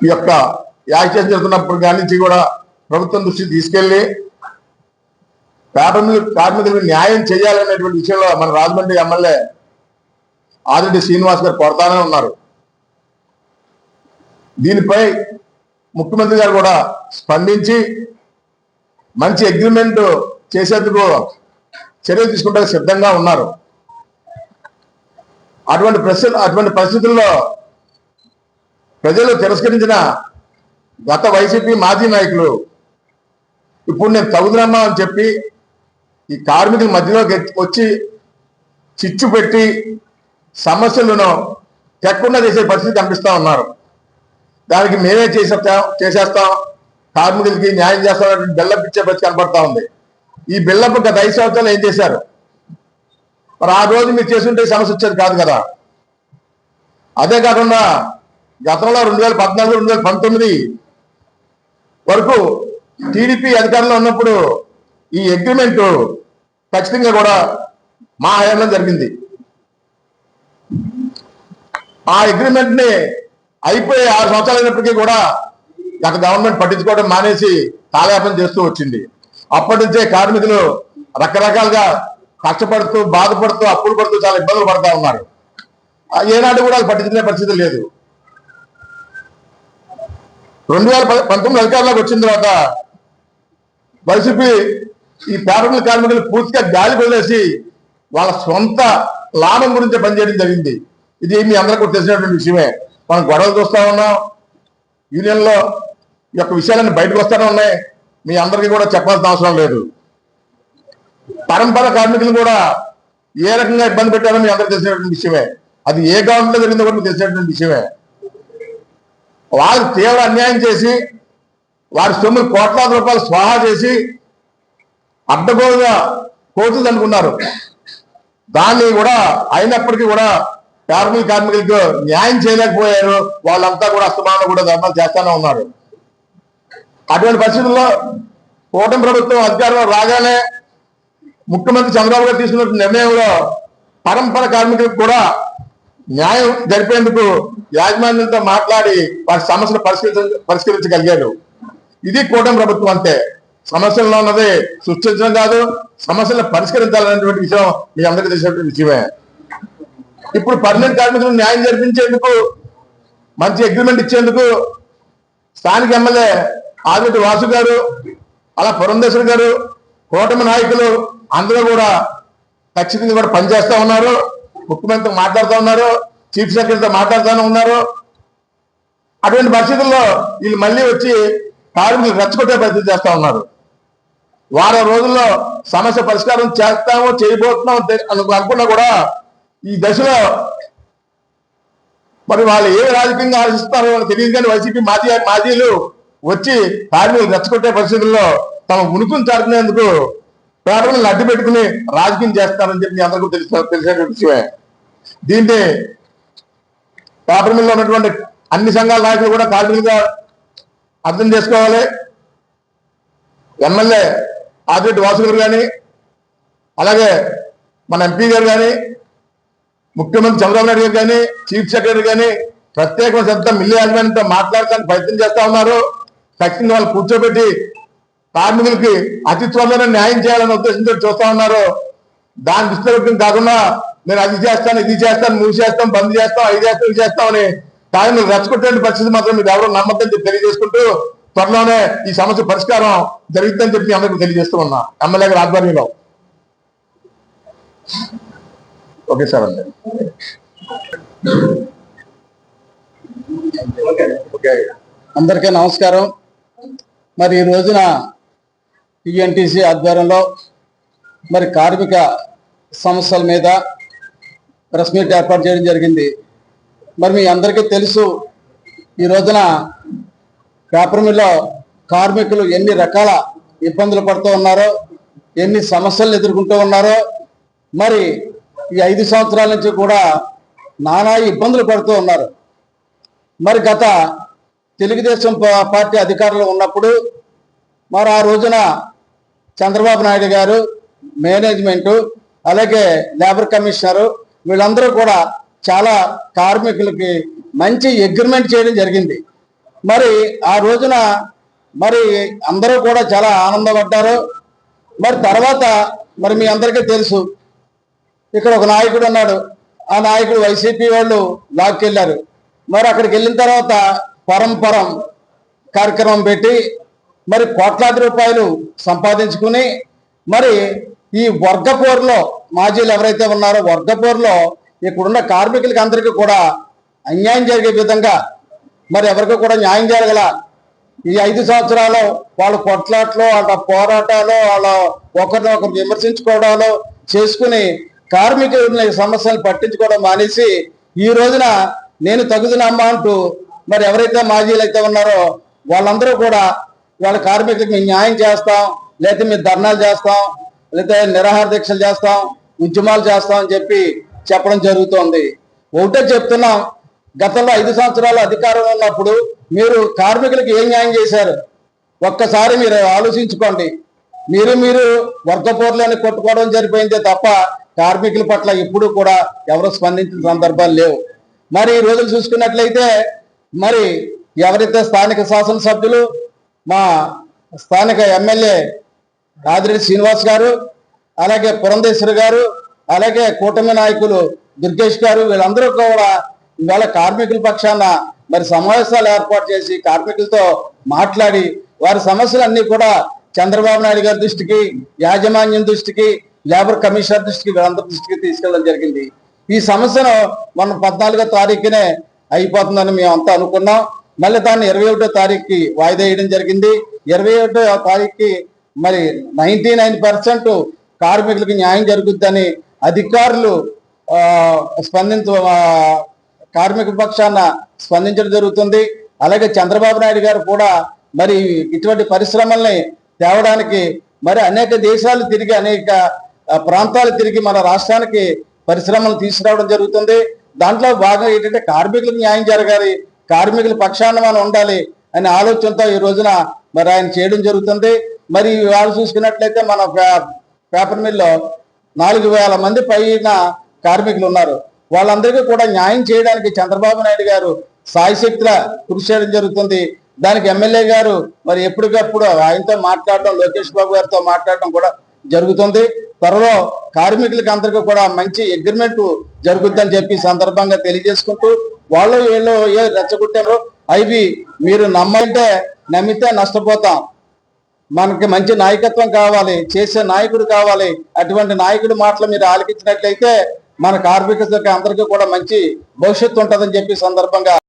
ఈ యొక్క యాక్షన్ చేస్తున్నప్పుడు కాడి నుంచి కూడా ప్రభుత్వం దృష్టికి తీసుకెళ్ళి కార్మికులు కార్మికులకు న్యాయం చేయాలనేటువంటి విషయంలో మన రాజమండ్రి ఎమ్మెల్యే ఆదిరెడ్డి శ్రీనివాస్ గారు కొడతానే ఉన్నారు. దీనిపై ముఖ్యమంత్రి గారు కూడా స్పందించి మంచి అగ్రిమెంట్ చేసేందుకు చర్యలు తీసుకుంటే సిద్ధంగా ఉన్నారు. అటువంటి పరిస్థితులు అటువంటి పరిస్థితుల్లో ప్రజలు తిరస్కరించిన గత వైసీపీ మాజీ నాయకులు ఇప్పుడు నేను తగుదనమ్మా అని చెప్పి ఈ కార్మికుల మధ్యలో వచ్చి చిచ్చు పెట్టి సమస్యలను తెక్కకుండా చేసే పరిస్థితి కనిపిస్తా ఉన్నారు. దానికి మేమే చేసేస్తాం చేసేస్తాం. కార్మికులకి న్యాయం చేస్తాం బిల్డప్ ఇచ్చే పరిస్థితి కనపడతా ఉంది. ఈ బిల్డప్ గత ఐదు సంవత్సరాలు ఏం చేశారు? మరి ఆ రోజు మీరు చేస్తుంటే సమస్య వచ్చేది కాదు కదా. అదే కాకుండా గతంలో రెండు వేల పద్నాలుగు రెండు వేల పంతొమ్మిది వరకు టీడీపీ అధికారంలో ఉన్నప్పుడు ఈ అగ్రిమెంట్ ఖచ్చితంగా కూడా మా హయాంలో జరిగింది. ఆ అగ్రిమెంట్ని అయిపోయి ఆరు సంవత్సరాలు అయినప్పటికీ కూడా గత గవర్నమెంట్ పట్టించుకోవడం మానేసి కాలయాపన చేస్తూ వచ్చింది. అప్పటి నుంచే కార్మికులు రకరకాలుగా కష్టపడుతూ బాధపడుతూ అప్పులు పడుతూ చాలా ఇబ్బందులు పడతా ఉన్నారు. ఆ ఏనాడు కూడా అది పట్టించుకునే పరిస్థితి లేదు. రెండు వేల పంతొమ్మిది అధికారంలోకి వచ్చిన తర్వాత వైసీపీ ఈ పేపర్ల కార్మికులు పూర్తిగా గాలి వదిలేసి వాళ్ళ సొంత లాభం గురించి పనిచేయడం జరిగింది. ఇది మీ అందరికీ కూడా తెలిసినటువంటి విషయమే. మనం గొడవలు చూస్తా ఉన్నాం. యూనియన్లో ఈ యొక్క విషయాలన్నీ బయటకు వస్తూనే ఉన్నాయి. మీ అందరికీ కూడా చెప్పాల్సిన అవసరం లేదు. పరంపర కార్మికులు కూడా ఏ రకంగా ఇబ్బంది పెట్టారో మీ అందరికి తెలిసినటువంటి విషయమే. అది ఏ గవర్నమెంట్ జరిగిందో కూడా మీకు తెలిసినటువంటి విషయమే. వారు తీవ్ర అన్యాయం చేసి వారి సొమ్ములు కోట్లాది రూపాయలు స్వాహా చేసి అడ్డగోలుగా కోర్టులు అనుకున్నారు దాన్ని కూడా అయినప్పటికీ కూడా కార్మిక కార్మికులకు న్యాయం చేయలేకపోయారు. వాళ్ళంతా కూడా అస్తమానం కూడా ధర్నాలు చేస్తానే ఉన్నారు. అటువంటి పరిస్థితుల్లో కూటమి ప్రభుత్వం అధికారంలో రాగానే ముఖ్యమంత్రి చంద్రబాబు గారు తీసుకున్న నిర్ణయంలో పరంపర కార్మికులకు కూడా న్యాయం జరిపేందుకు యాజమాన్యంతో మాట్లాడి వారి సమస్యలు పరిష్కరించ పరిష్కరించగలిగారు ఇది కూటమి ప్రభుత్వం అంతే. సమస్యల్లో ఉన్నది సృష్టించడం కాదు సమస్యలను పరిష్కరించాలనేటువంటి విషయం మీ అందరికీ తెలిసినటువంటి విషయమే. ఇప్పుడు పర్మనెంట్ కార్మికులకు న్యాయం జరిపించేందుకు మంచి అగ్రిమెంట్ ఇచ్చేందుకు స్థానిక ఎమ్మెల్యే ఆదిరెడ్డి వాసు గారు అలా పురంధేశ్వర్ గారు కూటమి నాయకులు అందరూ కూడా ఖచ్చితంగా కూడా పనిచేస్తా ఉన్నారు. ముఖ్యమంత్రితో మాట్లాడుతూ ఉన్నారు చీఫ్ సెక్రటరీతో మాట్లాడుతూనే ఉన్నారు. అటువంటి పరిస్థితుల్లో వీళ్ళు మళ్ళీ వచ్చి కార్మికులు రెచ్చగొట్టే పరిస్థితి చేస్తా ఉన్నారు. వారం రోజుల్లో సమస్య పరిష్కారం చేస్తాము చేయబోతున్నాం అనుకున్నా కూడా ఈ దశలో మరి వాళ్ళు ఏ రాజకీయంగా ఆలోచిస్తారో తెలియదు కానీ వైసీపీ మాజీ మాజీలు వచ్చి కార్మికులు రెచ్చగొట్టే పరిస్థితుల్లో తమ ఉనికిని చాటుకునేందుకు పేపర్లను అడ్డు పెట్టుకుని రాజకీయం చేస్తారని చెప్పి అందరికీ తెలిసిన తెలిసేటువంటి విషయమే. దీంతో పేపర్ మిల్లో ఉన్నటువంటి అన్ని సంఘాల నాయకులు కూడా కార్మికులుగా అర్థం చేసుకోవాలి. ఎమ్మెల్యే ఆదిరెడ్డి వాసు గారు కానీ అలాగే మన ఎంపీ గారు కానీ ముఖ్యమంత్రి చంద్రబాబు నాయుడు గారు కానీ చీఫ్ సెక్రటరీ కానీ ప్రత్యేకమైన శ్రద్ధ మిల్లి యాజమాన్యంతో మాట్లాడడానికి ప్రయత్నం చేస్తా ఉన్నారు. ఖచ్చితంగా వాళ్ళు కూర్చోబెట్టి కార్మికులకి అతి త్వరలోనే న్యాయం చేయాలనే ఉద్దేశంతో చూస్తా ఉన్నారు దాని దృష్టిలో కాకుండా నేను అది చేస్తాను ఇది చేస్తాను మూవ్ చేస్తాం బంద్ చేస్తాం అది చేస్తాం ఇది చేస్తాం అని కార్మికులు రెచ్చగొట్టే పరిస్థితి మాత్రం మీరు ఎవరో నమ్మద్దని చెప్పి తెలియజేసుకుంటూ త్వరలోనే ఈ సమస్య పరిష్కారం జరుగుతుందని చెప్పి అందరికి అందరికీ తెలియజేస్తూ ఉన్నా. ఎమ్మెల్యే గారి ఆధ్వర్యంలో. ఓకే సార్ అండి. ఓకే. అందరికీ నమస్కారం. మరి ఈ రోజున టిఎన్టీసీ ఆధ్వర్యంలో మరి కార్మిక సమస్యల మీద ప్రెస్ మీట్ ఏర్పాటు చేయడం జరిగింది. మరి మీ అందరికీ తెలుసు ఈ రోజున పేపర్ మిల్లో కార్మికులు ఎన్ని రకాల ఇబ్బందులు పడుతూ ఉన్నారో ఎన్ని సమస్యలు ఎదుర్కొంటూ ఉన్నారో మరి ఈ ఐదు సంవత్సరాల నుంచి కూడా నానా ఇబ్బందులు పడుతూ ఉన్నారు. మరి గత తెలుగుదేశం పార్టీ అధికారంలో ఉన్నప్పుడు మరి ఆ రోజున చంద్రబాబు నాయుడు గారు మేనేజ్మెంటు అలాగే లేబర్ కమిషనరు వీళ్ళందరూ కూడా చాలా కార్మికులకి మంచి అగ్రిమెంట్ చేయడం జరిగింది. మరి ఆ రోజున మరి అందరూ కూడా చాలా ఆనందపడ్డారు. మరి తర్వాత మరి మీ అందరికీ తెలుసు ఇక్కడ ఒక నాయకుడు ఉన్నాడు. ఆ నాయకుడు వైసీపీ వాళ్ళు లాక్కెళ్ళారు. మరి అక్కడికి వెళ్ళిన తర్వాత పరంపరం కార్యక్రమం పెట్టి మరి కోట్లాది రూపాయలు సంపాదించుకుని మరి ఈ వర్గపోరులో మాజీలు ఎవరైతే ఉన్నారో వర్గపోరులో ఇక్కడున్న కార్మికులకి అందరికీ కూడా అన్యాయం జరిగే విధంగా మరి ఎవరికి కూడా న్యాయం జరగల ఈ ఐదు సంవత్సరాలు వాళ్ళ కొట్లాట్లు వాళ్ళ పోరాటాలు వాళ్ళ ఒకరిని ఒకరు విమర్శించుకోవడాలు చేసుకుని కార్మికుల సమస్యలు పట్టించుకోవడం మానేసి ఈ రోజున నేను తగుదనమ్మా అంటూ మరి ఎవరైతే మాజీలు అయితే ఉన్నారో వాళ్ళందరూ కూడా వాళ్ళ కార్మికులకు మేము న్యాయం చేస్తాం లేకపోతే మేము ధర్నాలు చేస్తాం లేకపోతే నిరాహార దీక్షలు చేస్తాం ఉద్యమాలు చేస్తాం అని చెప్పి చెప్పడం జరుగుతోంది. ఒకటే చెప్తున్నాం గతంలో ఐదు సంవత్సరాలు అధికారంలో ఉన్నప్పుడు మీరు కార్మికులకు ఏం న్యాయం చేశారు? ఒక్కసారి మీరు ఆలోచించుకోండి. మీరు మీరు వర్గపోర్లని కొట్టుకోవడం జరిపోయిందే తప్ప కార్మికుల పట్ల ఎప్పుడు కూడా ఎవరు స్పందించిన సందర్భాలు లేవు. మరి ఈ రోజులు చూసుకున్నట్లయితే మరి ఎవరైతే స్థానిక శాసనసభ్యులు మా స్థానిక ఎమ్మెల్యే ఆదిరెడ్డి శ్రీనివాస్ గారు అలాగే పురంధేశ్వరి గారు అలాగే కూటమి నాయకులు దుర్గేష్ గారు వీళ్ళందరూ కూడా ఇవాళ కార్మికుల పక్షాన మరి సమావేశాలు ఏర్పాటు చేసి కార్మికులతో మాట్లాడి వారి సమస్యలన్నీ కూడా చంద్రబాబు నాయుడు గారి దృష్టికి యాజమాన్యం దృష్టికి లేబర్ కమిషనర్ దృష్టికి వీళ్ళందరి దృష్టికి తీసుకెళ్ళడం జరిగింది. ఈ సమస్యను మన పద్నాలుగో తారీఖునే అయిపోతుందని మేమంతా అనుకున్నాం. మళ్ళీ దాన్ని ఇరవై ఒకటో తారీఖుకి వాయిదా వేయడం జరిగింది. ఇరవై ఒకటో తారీఖుకి మరి నైన్టీ నైన్ పర్సెంట్ కార్మికులకు న్యాయం జరుగుద్దని అధికారులు స్పందించ కార్మిక పక్షాన స్పందించడం జరుగుతుంది. అలాగే చంద్రబాబు నాయుడు గారు కూడా మరి ఇటువంటి పరిశ్రమల్ని తేవడానికి మరి అనేక దేశాలు తిరిగి అనేక ప్రాంతాలు తిరిగి మన రాష్ట్రానికి పరిశ్రమలు తీసుకురావడం జరుగుతుంది. దాంట్లో భాగంగా ఏంటంటే కార్మికులకు న్యాయం జరగాలి కార్మికుల పక్షాన మనం ఉండాలి అనే ఆలోచనతో ఈ రోజున మరి ఆయన చేయడం జరుగుతుంది. మరి వాళ్ళు చూసుకున్నట్లయితే మన పే- పేపర్ మిల్లో నాలుగు వేల మంది పైన కార్మికులు ఉన్నారు. వాళ్ళందరికీ కూడా న్యాయం చేయడానికి చంద్రబాబు నాయుడు గారు సాయశక్తిగా కృషి చేయడం జరుగుతుంది. దానికి ఎమ్మెల్యే గారు మరి ఎప్పటికప్పుడు ఆయనతో మాట్లాడడం లోకేష్ బాబు గారితో మాట్లాడడం కూడా జరుగుతుంది. త్వరలో కార్మికులకి అందరికీ కూడా మంచి అగ్రిమెంట్ జరుగుద్దని చెప్పి సందర్భంగా తెలియజేసుకుంటూ వాళ్ళు వీళ్ళు ఏ రెచ్చగొట్టారో అవి మీరు నమ్మంటే నమ్మితే నష్టపోతాం. మనకి మంచి నాయకత్వం కావాలి చేసే నాయకుడు కావాలి అటువంటి నాయకుడి మాటలు మీరు ఆలకించినట్లయితే మన కార్మిక అందరికీ కూడా మంచి భవిష్యత్తు ఉంటుందని చెప్పి సందర్భంగా